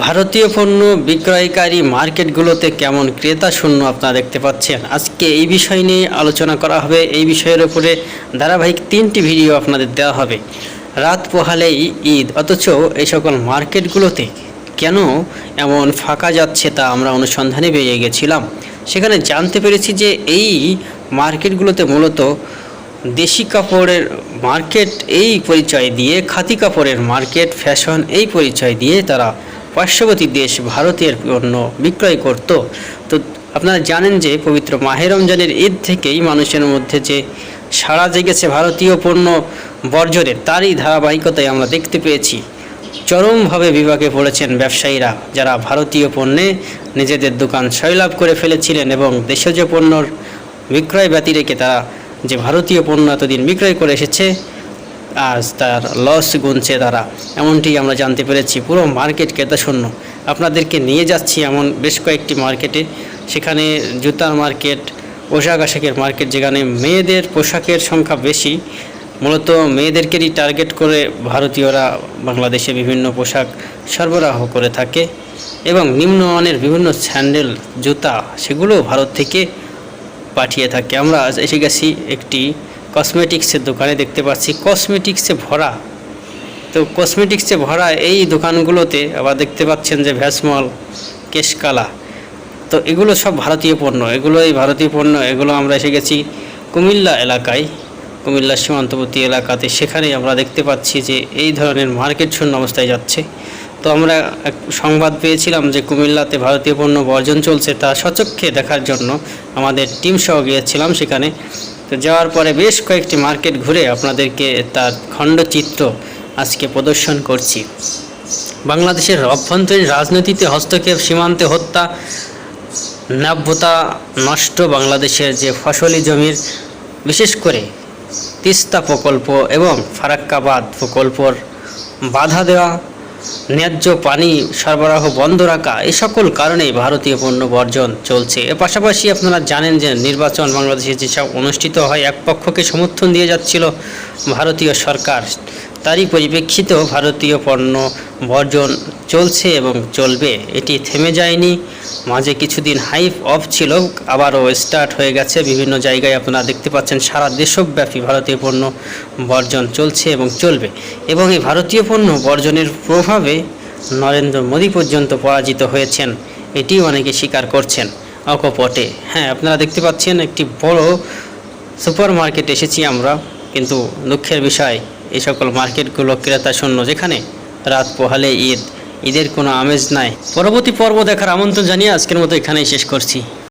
ভারতীয় পণ্য বিক্রয়কারী মার্কেটগুলোতে কেমন ক্রেতা শূন্য আপনারা দেখতে পাচ্ছেন? আজকে এই বিষয় নিয়ে আলোচনা করা হবে। এই বিষয়ের উপরে ধারাবাহিক তিনটি ভিডিও আপনাদের দেওয়া হবে। রাত পোহালেই ঈদ, অথচ এই সকল মার্কেটগুলোতে কেন এমন ফাঁকা যাচ্ছে তা আমরা অনুসন্ধানে বেরিয়ে গেছিলাম। সেখানে জানতে পেরেছি যে এই মার্কেটগুলোতে মূলত দেশি কাপড়ের মার্কেট এই পরিচয় দিয়ে খাতি কাপড়ের মার্কেট, ফ্যাশন এই পরিচয় দিয়ে তারা পার্শ্ববর্তী দেশ ভারতের পণ্য বিক্রয় করত। তো আপনারা জানেন যে পবিত্র মাহে রমজানের ঈদ থেকেই মানুষের মধ্যে যে সাড়া জেগেছে ভারতীয় পণ্য বর্জনের, তারই ধারাবাহিকতায় আমরা দেখতে পেয়েছি। চরমভাবে বিভাগে পড়েছেন ব্যবসায়ীরা, যারা ভারতীয় পণ্যে নিজেদের দোকান সয়লাভ করে ফেলেছিলেন এবং দেশজ পণ্যর বিক্রয় ব্যতি রেখে তারা যে ভারতীয় পণ্য এতদিন বিক্রয় করে এসেছে আজ তার লস গুনছে তারা। এমনটি আমরা জানতে পেরেছি। পুরো মার্কেট ক্রেতাশূন্য আপনাদেরকে নিয়ে যাচ্ছি এমন বেশ কয়েকটি মার্কেটে সেখানে জুতার মার্কেট পোশাক আশাকের মার্কেট যেখানে মেয়েদের পোশাকের সংখ্যা বেশি। মূলত মেয়েদেরকেরই টার্গেট করে ভারতীয়রা বাংলাদেশে বিভিন্ন পোশাক সরবরাহ করে থাকে এবং নিম্নমানের বিভিন্ন স্যান্ডেল জুতা, সেগুলো ভারত থেকে পাঠিয়ে থাকে। আমরা এসে গেছি একটি কসমেটিক্সের দোকানে দেখতে পাচ্ছি। কসমেটিক্সে ভরা। তো কসমেটিক্সে ভরা এই দোকানগুলোতে আবার দেখতে পাচ্ছেন যে ভ্যাসমল কেশকালা। তো এগুলো সব ভারতীয় পণ্য। এগুলো এই ভারতীয় পণ্য। এগুলো আমরা এসে গেছি কুমিল্লা এলাকায়। কুমিল্লার সীমান্তবর্তী এলাকাতে। সেখানেই আমরা দেখতে পাচ্ছি যে এই ধরনের মার্কেট শূন্য অবস্থায় যাচ্ছে। তো আমরা এক সংবাদ পেয়েছিলাম যে কুমিল্লাতে ভারতীয় পণ্য বর্জন চলছে তা সচক্ষে দেখার জন্য আমাদের টিম সহ গিয়েছিলাম সেখানে। তো যাওয়ার পরে বেশ কয়েকটি মার্কেট ঘুরে আপনাদেরকে তার খণ্ডচিত্র আজকে প্রদর্শন করছি। বাংলাদেশের অভ্যন্তরীণ রাজনীতিতে হস্তক্ষেপ, সীমান্তে হত্যা, নাব্যতা নষ্ট বাংলাদেশের যে ফসলি জমির বিশেষ করে তিস্তা প্রকল্প এবং ফারাক্কাবাদ প্রকল্পর বাধা দেওয়া ন্যায্য পানি সরবরাহ বন্ধ রাখা এ সকল কারণে ভারতীয় পণ্য বর্জন চলছে। এর পাশাপাশি আপনারা জানেন যে নির্বাচন বাংলাদেশে যেসব অনুষ্ঠিত হয়, এক পক্ষকে সমর্থন দিয়ে যাচ্ছিল ভারতীয় সরকার। তারই পরিপ্রেক্ষিতেও ভারতীয় পণ্য বর্জন চলছে এবং চলবে। এটি থেমে যায়নি। মাঝে কিছুদিন হাইপ অফ ছিল, আবারও স্টার্ট হয়ে গেছে। বিভিন্ন জায়গায় আপনারা দেখতে পাচ্ছেন, সারা দেশব্যাপী ভারতীয় পণ্য বর্জন চলছে এবং চলবে। এবং এই ভারতীয় পণ্য বর্জনের প্রভাবে নরেন্দ্র মোদী পর্যন্ত পরাজিত হয়েছেন। এটি অনেকে স্বীকার করছেন অকপটে। হ্যাঁ আপনারা দেখতে পাচ্ছেন একটি বড় সুপার মার্কেট এসেছি আমরা। কিন্তু দুঃখের বিষয়, এই সকল মার্কেটগুলো ক্রেতা শূন্য যেখানে রাত পোহালে ঈদ, ঈদের কোনো আমেজ নাই। পরবর্তী পর্ব দেখার আমন্ত্রণ জানিয়ে আজকের মতো এখানেই শেষ করছি।